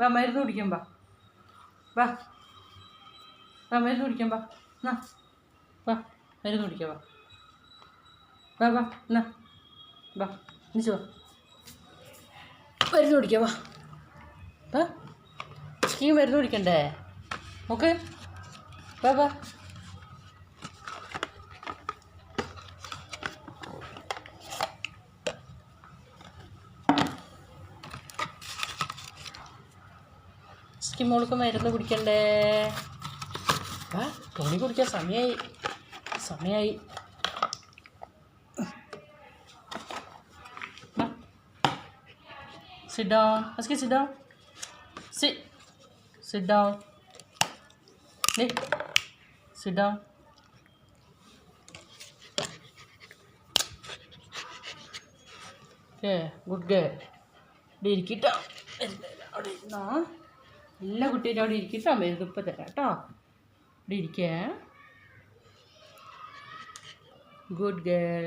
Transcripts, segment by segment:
വാ മരുന്ന് കുടിക്കാൻ വാ. വാ. മരുന്ന് കുടിക്കാൻ വാ. എന്നാ വാ മരുന്ന് കുടിക്കാം വാ. വാ വാ എന്നാ വാ എണീച്ച് വാ. മരുന്ന് കുടിക്കാം വാ. വാ. ഈ മരുന്ന് കുടിക്കണ്ടേ? ഓക്കെ വാ വാ. സ്കി മോൾക്ക് മരുന്ന് കുടിക്കണ്ടേ? ആ തുണി കുടിക്കാൻ സമയമായി സമയമായി ഗുഡ് ഗേ. ഇവിടെ ഇരിക്കട്ടോ അവിടെ ഇരുന്നോ. എല്ലാ കുട്ടീന്റെ അവിടെ ഇരിക്കട്ടോ ഇപ്പം തരാം കേട്ടോ. ഇവിടെ ഇരിക്കേ. ഗുഡ് ഗേൾ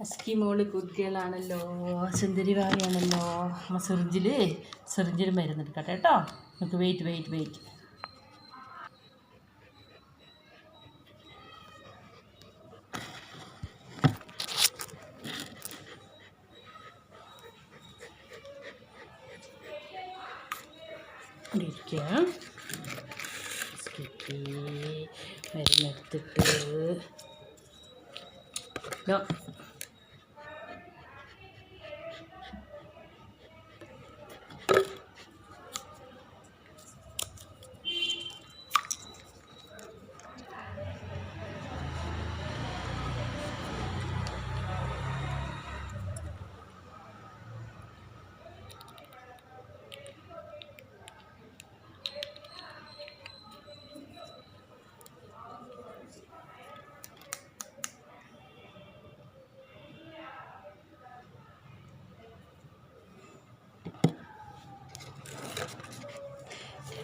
അസ്കി മോൾ ഗുഡ് ഗേൾ ആണല്ലോ. സുന്ദരി ഭാവിയാണല്ലോ അമ്മ സെറിഞ്ചിൽ സെറിഞ്ചിൽ മരുന്നെടുക്കട്ടെ കേട്ടോ. നമുക്ക് വെയിറ്റ് വെയിറ്റ് വെയിറ്റ് ഇരിക്കുക സ്കിപ്പി മരുന്നെടുത്തിട്ട്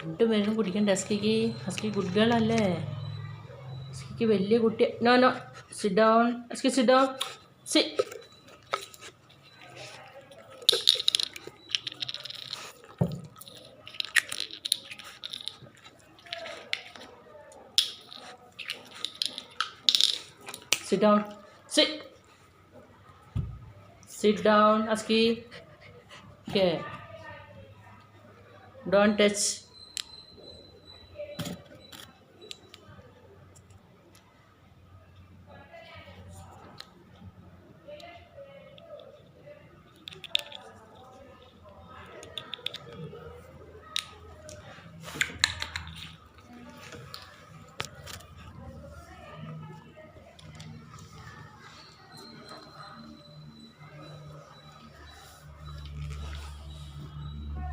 No. രണ്ട് മരുന്നും കുടിക്കണ്ട അസ്കിക്ക് അസ്കി ഗുഡ് ഗേൾ അല്ലേ അസ്കിക്ക് വലിയ കുട്ടി no no sit down ASCII sit down സി Sit down. Sit. Sit down, Aski. Okay. Don't touch.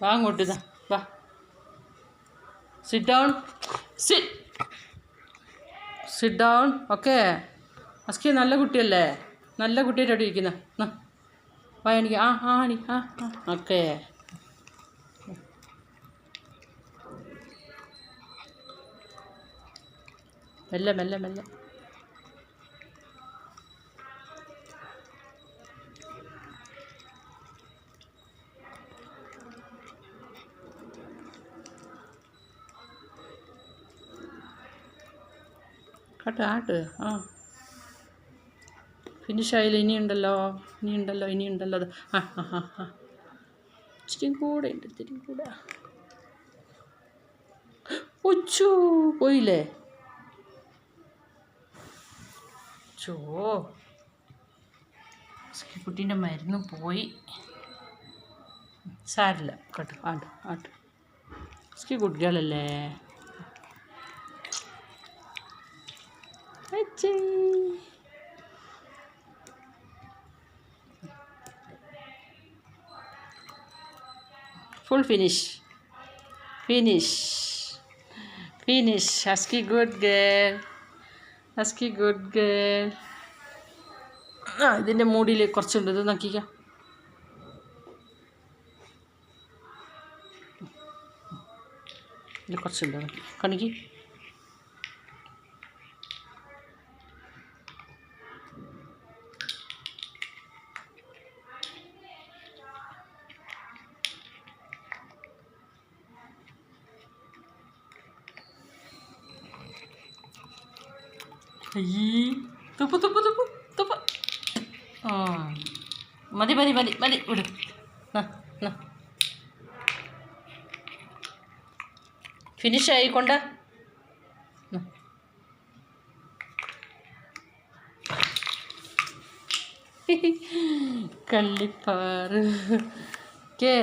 വാ അങ്ങോട്ട് ഇതാ വാ sit down sit sit down okay ASCII നല്ല കുട്ടിയല്ലേ നല്ല കുട്ടിയായിട്ട് അവിടെ ഇരിക്കുന്ന വാ എനിക്ക് ആ ആ അടി ആ ആ ഓക്കെ മെല്ലെ മെല്ലെ മെല്ലെ ആട്ട് ആട്ട് ആ. ഫിനിഷ് ആയില്ല ഇനിയുണ്ടല്ലോ ഇനിയുണ്ടല്ലോ ഇനിയുണ്ടല്ലോ അത്. ആ ആ ആ ആ. ഇച്ചിരിയും കൂടെ ഉണ്ട് ഇത്തിരി കൂടെ. ഒച്ചു പോയില്ലേ? ചോ. കുട്ടീന്റെ മരുന്ന് പോയി. സാരില്ല കേട്ടോ. ആട്ട് ആട്ട്. സ്കി കുട്ടികളല്ലേ? അച്ഛേ full finish finish finish Husky good girl Husky good girl ആ ഇതിന്റെ മൂടിയിൽ കുറച്ചുണ്ട്. ഇത് നോക്കിക്കാം. ഇതിൽ കുറച്ചുണ്ട്. കണിക്ക്. അയ്യേ തുപ്പ് തുപ്പ് തുപ്പ് തുപ്പ് ആ മതി മതി മതി മതി വിട് നാ നാ ഫിനിഷ് ആയിക്കൊണ്ട് കള്ളിപ്പാറ് കേ